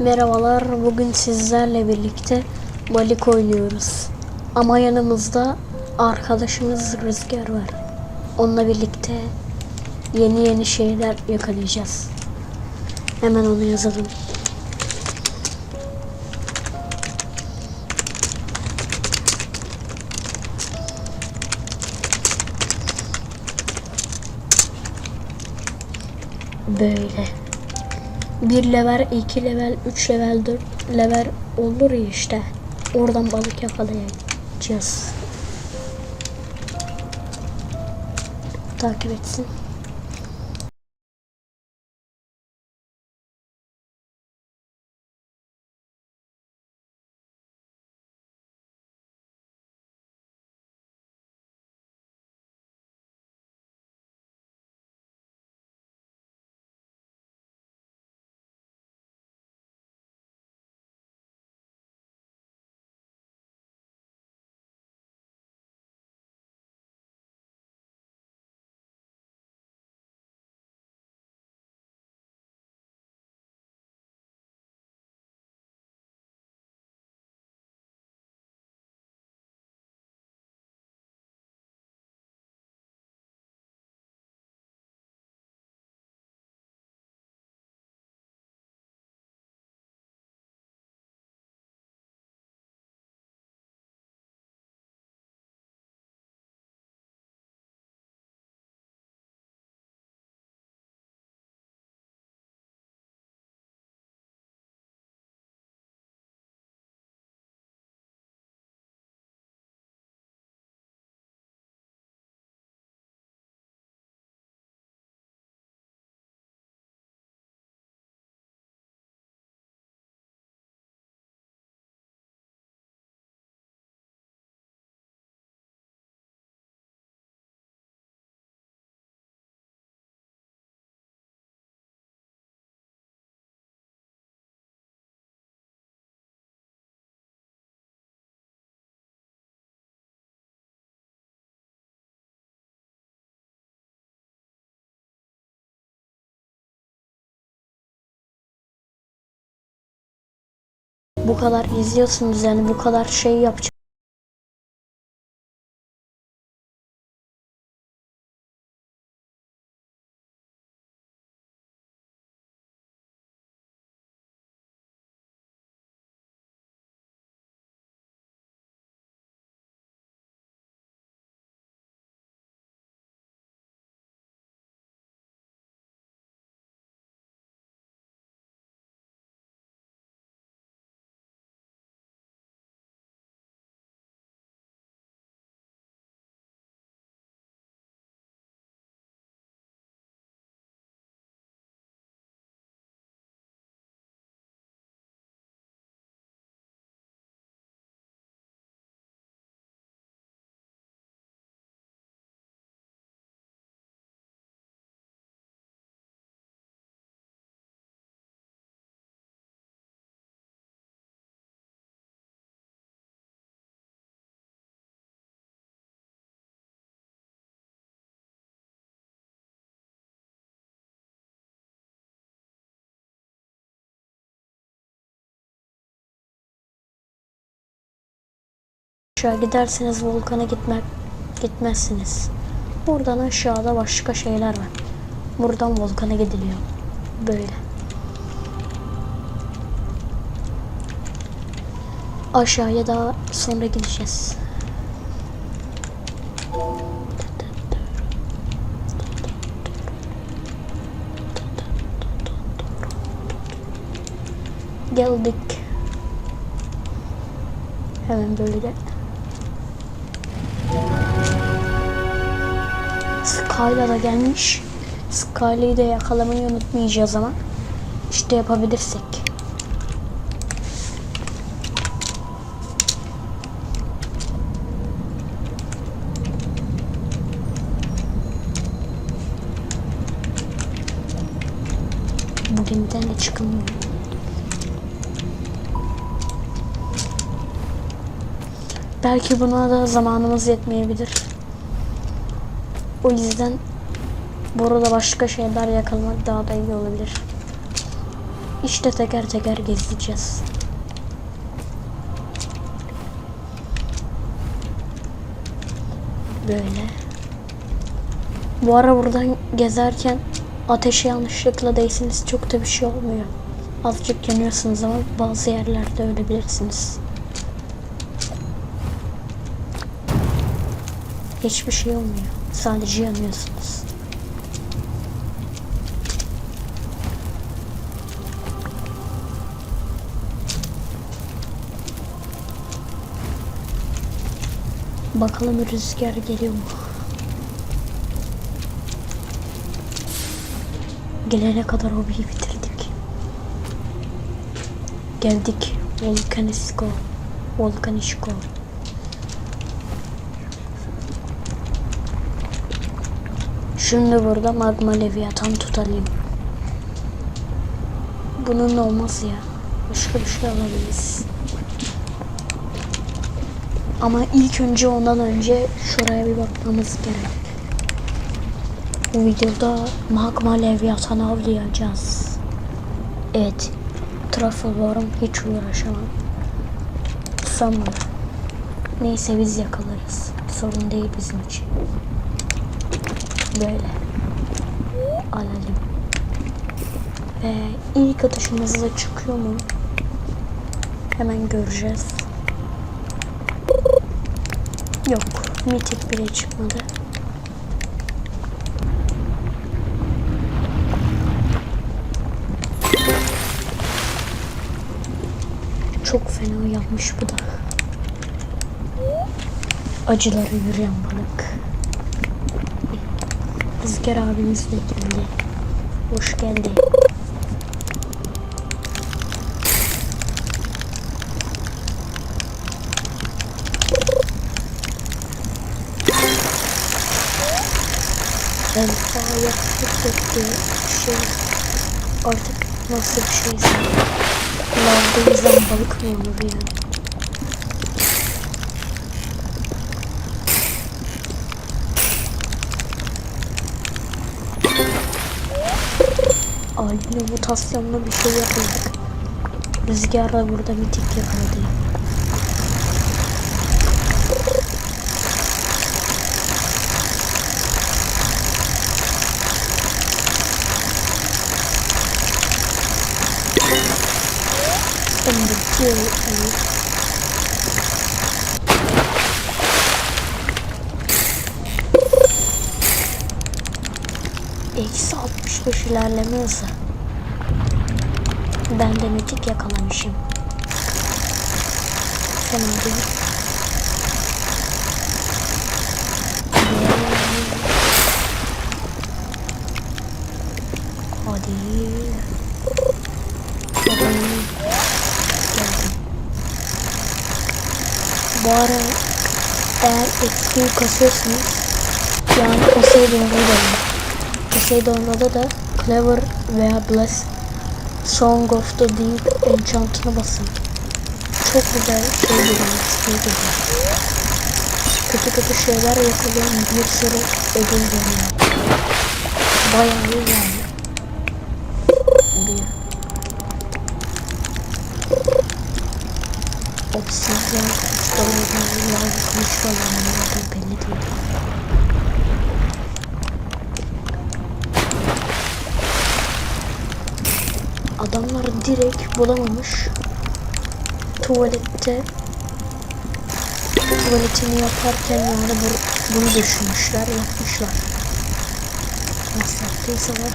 Merhabalar, bugün sizlerle birlikte balık oynuyoruz. Ama yanımızda arkadaşımız Rüzgar var. Onunla birlikte yeni yeni şeyler yakalayacağız. Hemen onu yazalım. Böyle. 1 level, 2 level, 3 level, 4 level olur ya işte. Oradan balık yakalayacağız. Takip etsin. Bu kadar izliyorsunuz yani bu kadar şey yapacağım. Aşağı giderseniz volkana gitmek gitmezsiniz. Buradan aşağıda başka şeyler var. Buradan volkana gidiliyor. Böyle. Aşağıya daha sonra gideceğiz. Geldik. Hemen böyle. Skyla da gelmiş. Sky'la'yı da yakalamayı unutmayacağız ama. İşte yapabilirsek. Bu gemiden de çıkılmıyor. Belki buna da zamanımız yetmeyebilir. O yüzden burada başka şeyler yakalamak daha da iyi olabilir. İşte teker teker gezeceğiz. Böyle. Bu ara buradan gezerken ateşe yanlışlıkla değsiniz çok da bir şey olmuyor. Azıcık yanıyorsunuz ama bazı yerlerde ölebilirsiniz. Hiçbir şey olmuyor. Sadece yanıyorsunuz. Bakalım rüzgar geliyor mu? Gelene kadar hobiyi bitirdik. Geldik. Volkanisko. Volkanişko. Şimdi burada magma leviathan tutalım. Bunun olmaz ya. Başka bir şey alabiliriz. Ama ilk önce ondan önce şuraya bir bakmamız gerek. Bu videoda magma leviathan avlayacağız. Evet. Truffleworm hiç uğraşamam. Sanmıyorum. Neyse biz yakalarız. Sorun değil bizim için. Böyle. Alalım. Ve ilk atışımızda çıkıyor mu? Hemen göreceğiz. Yok. Mitik bile çıkmadı. Çok fena yanmış bu da. Acıları yürüyen balık. Rüzgar abimiz de geldi. Hoş geldi. Ben daha yaklaşık döktüğü şey artık nasıl bir şeyse lavda yüzen balık mı Aynı mutasyonlu bir şey yapıyorduk. Rüzgar da burada mitik yakaladı. Deal is Eksi 65 ilerleme hızı. Ben de mitik yakalamışım. Değil. Hadi. Hadi. Geldim. Bu ara eğer XP kasıyorsanız yani Poseidon'a dönün. Poseidon'da da Clever veya Bless Song of the Deep enchantını basın. Çok güzel şey XP geliyor. Kötü kötü şeyler yakalıyor, bir sürü ödül veriyor. Bayağı iyi yani. Bir. Obsidyen kılıçları, lav kılıçları, nereden belli değil. Adamlar direkt bulamamış. Tuvalette tuvaletini yaparken yani bu, bunu düşünmüşler, yapmışlar. Nasıl yaptıysalar.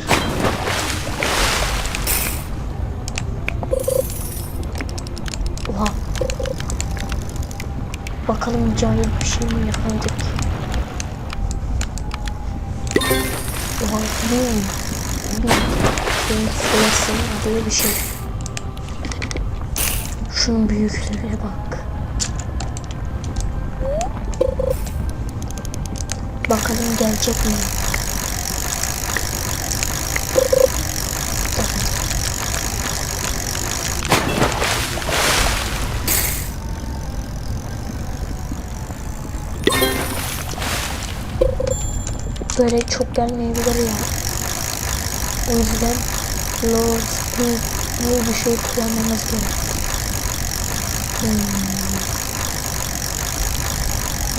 Oha. Bakalım cahil bir şey mi yakaladık? Oha. Bilmiyorum. Sırasım diye bir şey. Şunun büyüklüğüne bak. Bakalım gelecek mi? Böyle çok gelmeyebilir ya. O yüzden low speed iyi bir şey kullanmamız gerek. Hmm.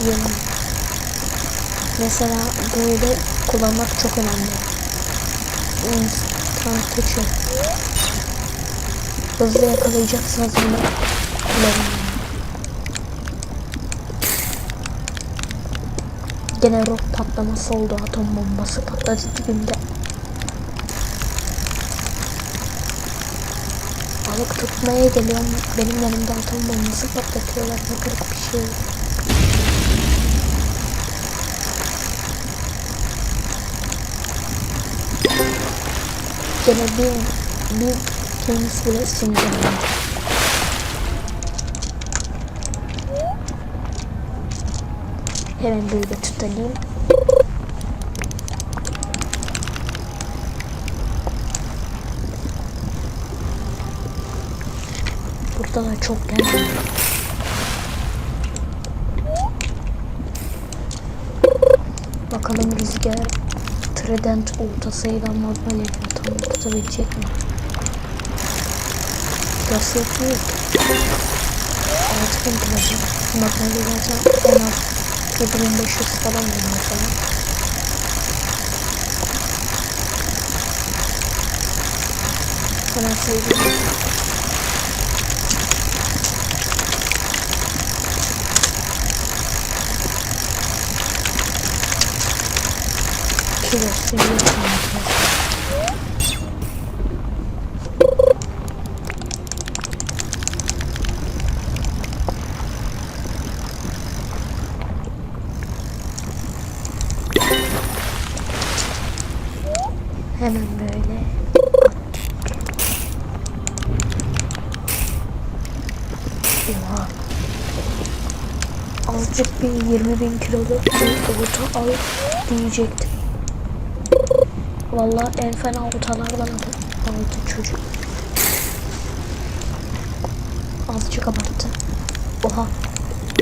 Yemin. Mesela böyle kullanmak çok önemli. Instant Teacher. Hızlı yakalayacaksınız bunu. Kullanın. Gene rock patlaması oldu. Atom bombası patladı dibimde. Balık tutmaya geliyorum. Benim yanımda atom bombası patlatıyorlar. Ne garip bir şey. Gene bir, bir tenis bile sinirlendim. Hemen böyle tutalım. Burada da çok geldi. Bakalım rüzgar Trident oltasıyla normal yapıyor. Tam tutabilecek mi? Nasıl yapıyor? 6000 kilo. Normal zaten en az 7500 falan oluyor mesela. Hemen söyleyeyim. Hemen böyle Oha. Azıcık bir 20 bin kiloluk bir olta al diyecektim. Vallahi en fena oltalardan aldı, aldı çocuk. Azıcık abarttı. Oha.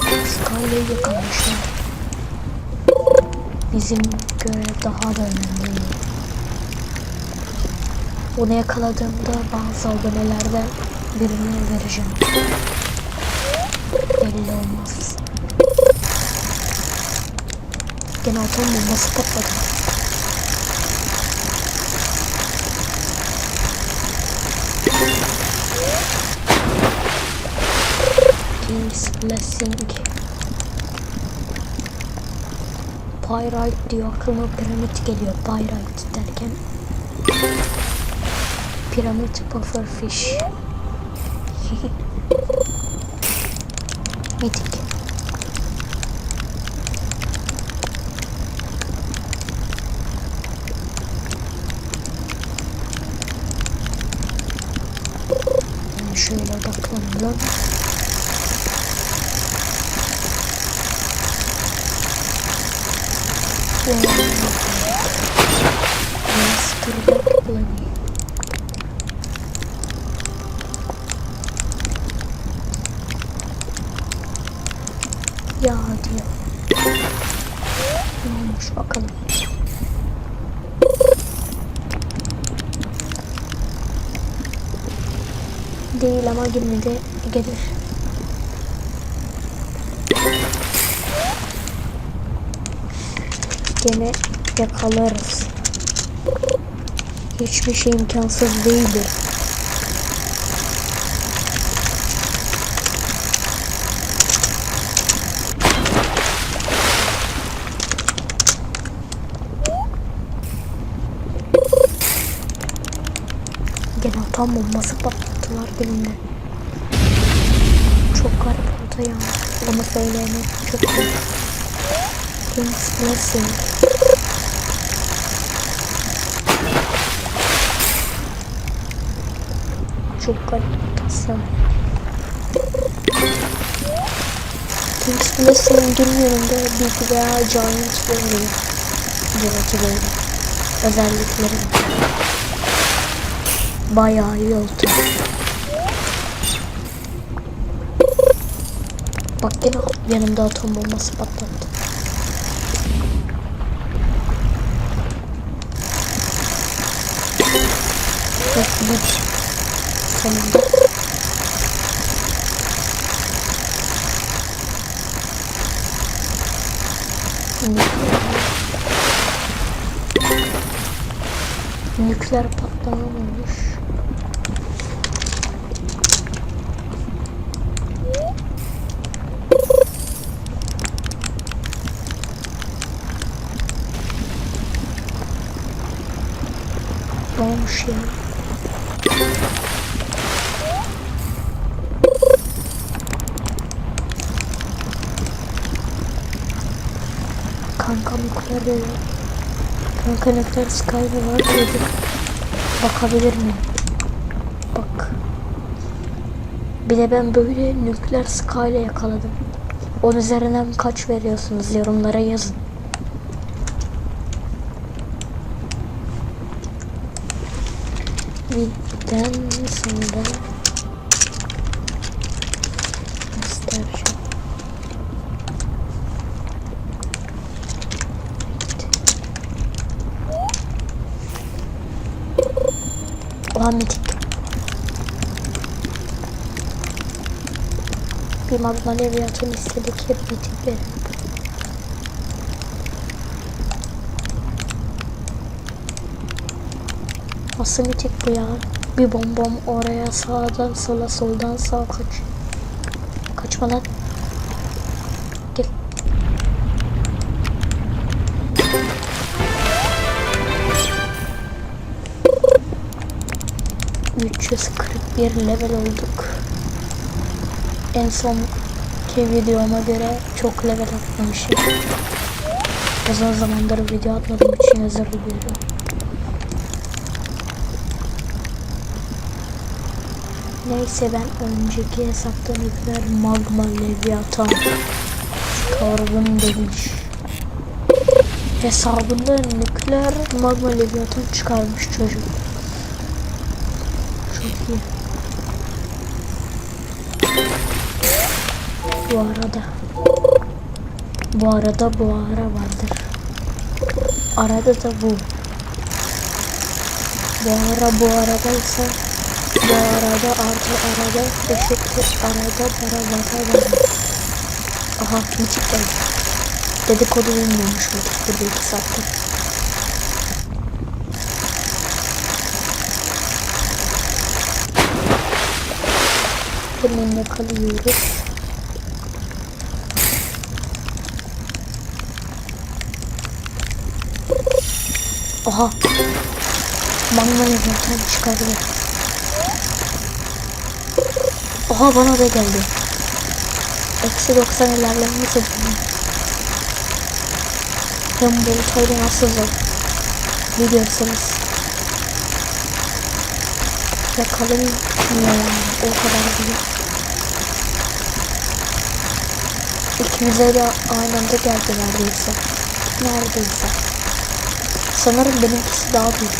Sky'ı yakalamışlar. Bizim göre daha da önemli. Bunu yakaladığımda bazı abonelerden birine vereceğim. Belli olmaz. Gene atom bombası patladı. King's Blessing. Pyrite diyor aklıma piramit geliyor. Pyrite derken Piramit pufferfish. Mitik. Yani şöyle odaklanalım. Ve Master Backbone. Ya diyor. Ne olmuş bakalım. Değil ama yine de gelir. Gene yakalarız. Hiçbir şey imkansız değildir. Gene atom bombası patlattılar benimle. Ama söyleyemek çok. King's Blessing. Çok garip tasarım. King's Blessing'in yanında Big veya Giant bulunuyor. Cevati böyle. Özellikleri. Bayağı iyi oldu. Gene yanımda atom bombası patlattı. Bak bir sonunda. Nükleer patlama olmuş. Ne olmuş ya? Kanka nükleer de var. Kanka nükleer sky mı var dedi. Bakabilir miyim? Bak. Bir de ben böyle nükleer sky ile yakaladım. Onun üzerinden kaç veriyorsunuz yorumlara yazın. Oha mitik. Bir magma leviyatın istedik hep mitikleri. Nasıl mitik bu ya? Bir bombom oraya sağdan sola soldan sağa kaç. Kaçma lan. ...341 level olduk. En sonki videoma göre çok level atlamışım. Uzun zamandır video atmadığım için özür diliyorum. Neyse ben önceki hesapta nükleer magma leviathan çıkardım demiş. Hesabında nükleer magma leviathan çıkarmış çocuk. Çok iyi. Bu arada bu arada bu ara vardır. Arada da bu. Bu ara bu aradaysa bu arada artı arada eşittir arada para vata var. Aha mitik geldi. Dedikodu bilmiyormuş mitik burada iki saattir. Hemen yakalıyoruz. Aha. Mangala zaten çıkardı. Oha bana da geldi. Eksi 90 ilerleme hızı. Ben bu taylı nasıl zor? Biliyorsunuz. Yakalayayım yani o kadar bile. İkimize de aynı anda geldi neredeyse. Neredeyse. Sanırım benimkisi daha büyük.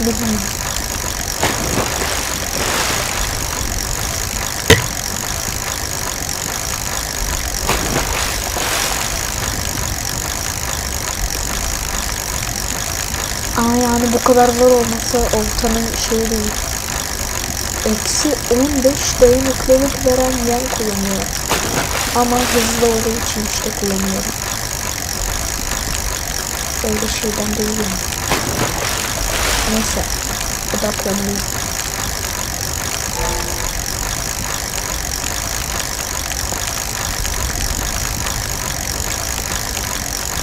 Bilmiyorum. Ama yani bu kadar zor olması oltanın şeyi değil. Eksi 15 dayanıklılık veren yem kullanıyor. Ama hızlı olduğu için işte kullanıyorum. Öyle şeyden değil yani. Neyse. Odaklanayım.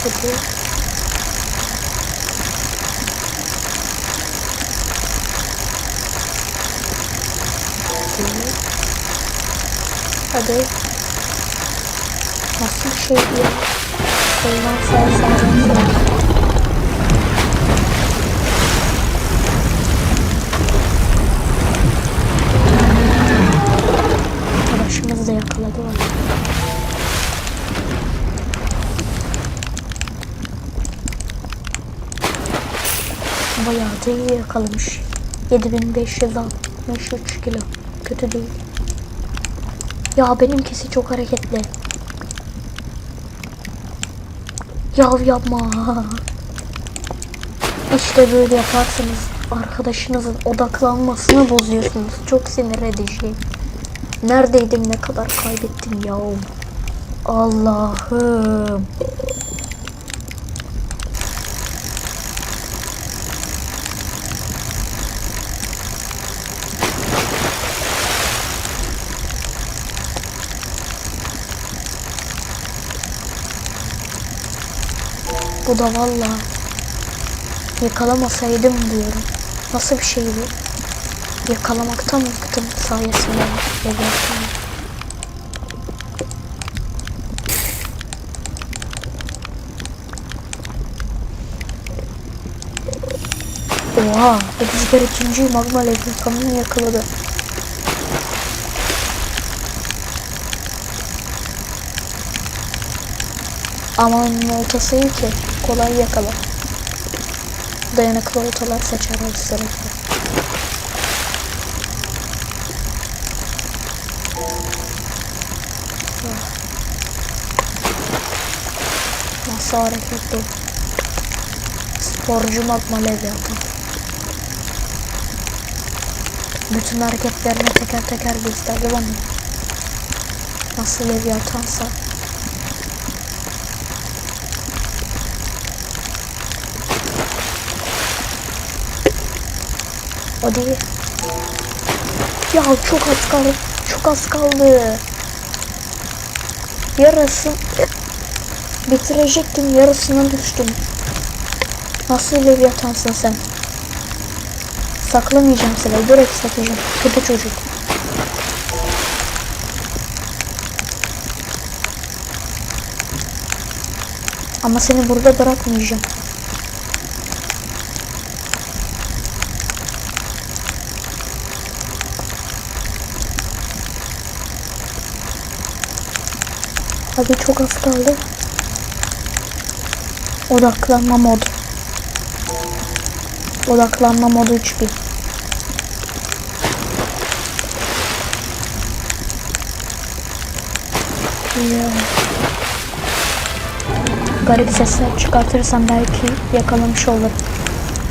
Hadi. Hadi. Hadi. Nasıl bir şey bu ya? Koldan sağa sağdan sağa. Arkadaşımız da yakaladı onu. Bayağı da iyi yakalamış. 7563 kilo. Kötü değil. Ya benimkisi çok hareketli. Yav yapma. İşte böyle yaparsınız. arkadaşınızın odaklanmasını bozuyorsunuz. Çok sinir edici. Neredeydim ne kadar kaybettim ya. Allah'ım. Bu da valla yakalamasaydım diyorum. Nasıl bir şey bu? Yakalamaktan bıktım sayesinde. Evet. Oha! Rüzgar ikinci magma leviathanını yakaladı. Ama onun ki kolay yakala. Dayanıklı oltalar seçer o sırada. Nasıl hareketli. Sporcu magma leviathan. Bütün hareketlerini teker teker gösterdi bana. Nasıl leviathansa. Hadi. Ya çok az kaldı. Çok az kaldı. Yarısı bitirecektim yarısına düştüm. Nasıl levyatansın sen? Saklamayacağım seni. Direkt satacağım. Kötü çocuk. Ama seni burada bırakmayacağım. Abi çok az kaldı. Odaklanma modu. Odaklanma modu 3000. Ya. Garip sesler çıkartırsam belki yakalamış olurum.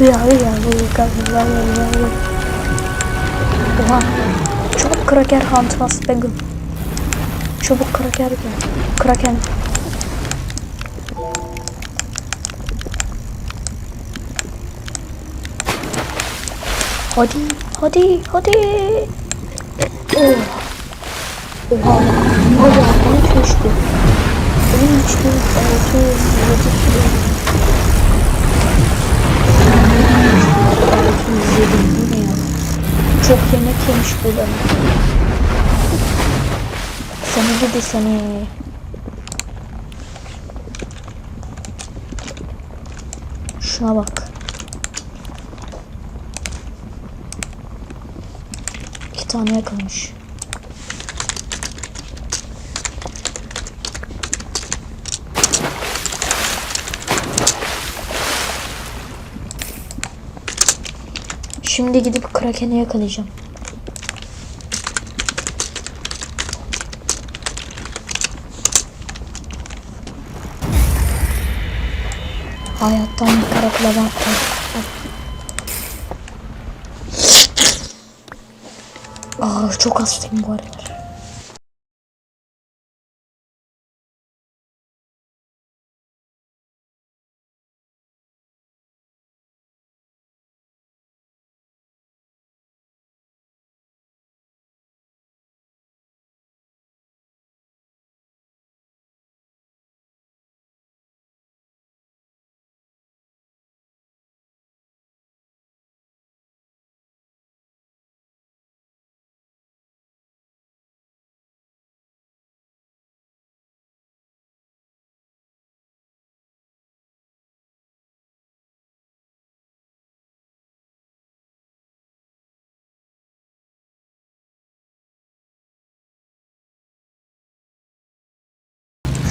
Ya ya ya ya ya ya. Oha. Çok kraker hunt was begum. Çabuk kraker gel. Kraken. Hadi, hadi, hadi. Oh. Oha. Hadi bunu düştü. Benim düştü. 6, 7 kilo. 607 bu ne ya? Çok yemek yemiş bu bana. Seni gidi seni. Şuna bak. İki tane yakalamış. Şimdi gidip Kraken'i yakalayacağım. Hayattan bir karakola baktım. አስቸንጓሪ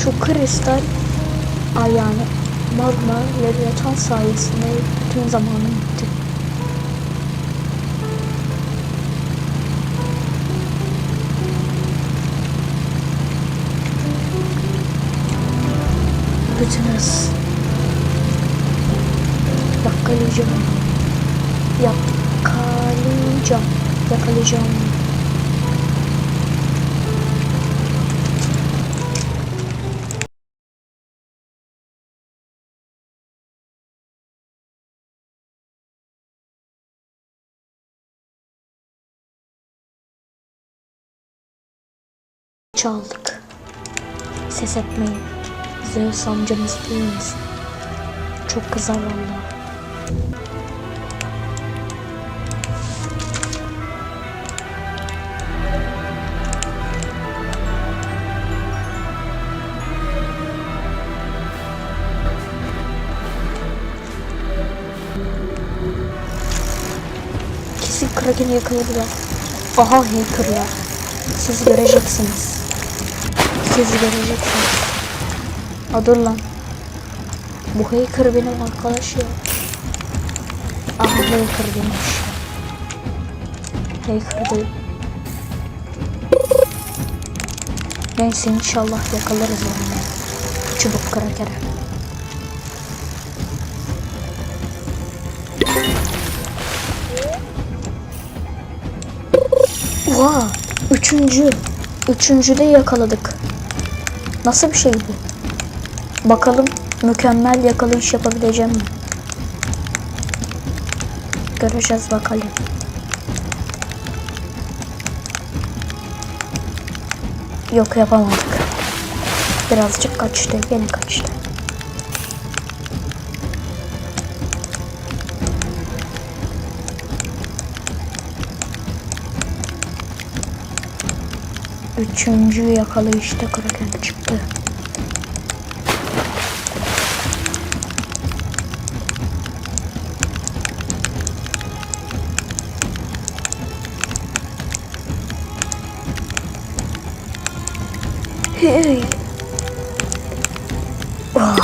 Şu kristal ay yani magma leviathan sayesinde bütün zamanım bitti. Bütün hız. Dakikalayacağım. Yakalayacağım. Yakalayacağım. Çaldık. Ses etmeyin. Zeus amcamız değil misin? Çok kızar vallahi. Kesin Kraken'i yakaladılar. Aha hackerlar. Siz göreceksiniz. Siz göreceksiniz. A dur lan. Bu hacker benim arkadaş ya. Aha hacker demiş. Hacker değil. Neyse inşallah yakalarız onu. Çubuk krakeri. Oha! Üçüncü. Üçüncüde yakaladık. Nasıl bir şey bu? Bakalım mükemmel yakalayış yapabileceğim mi? Göreceğiz bakalım. Yok yapamadık. Birazcık kaçtı. Yine kaçtı. Üçüncü yakalayışta kraken çıktı. Hey. Oh.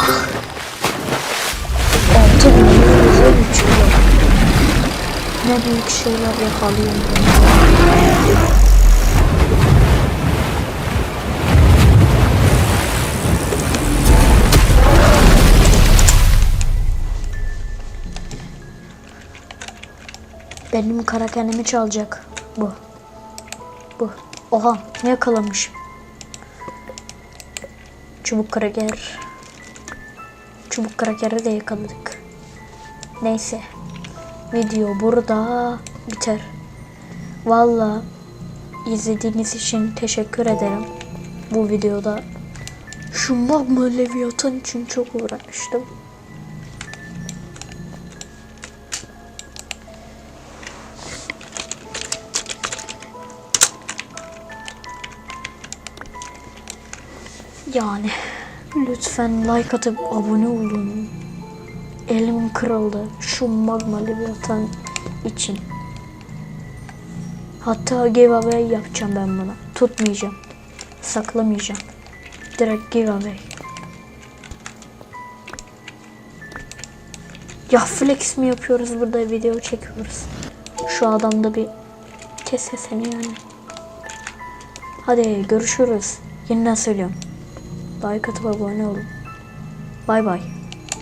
Altı bin yüze üç kilo. Ne büyük şeyler yakalıyorum Benim karakenimi çalacak bu. Bu. Oha ne yakalamışım. Çubuk kraker. Çubuk krakeri de yakaladık. Neyse. Video burada biter. Valla izlediğiniz için teşekkür ederim. Bu videoda şu magma leviyatan için çok uğraştım. Yani lütfen like atıp abone olun. Elim kırıldı şu magma leviathan için. Hatta giveaway yapacağım ben buna. Tutmayacağım. Saklamayacağım. Direkt giveaway. Ya flex mi yapıyoruz burada video çekiyoruz. Şu adamda bir kes sesini yani. Hadi görüşürüz. Yeniden söylüyorum. Like atıp abone olun. Bay bay.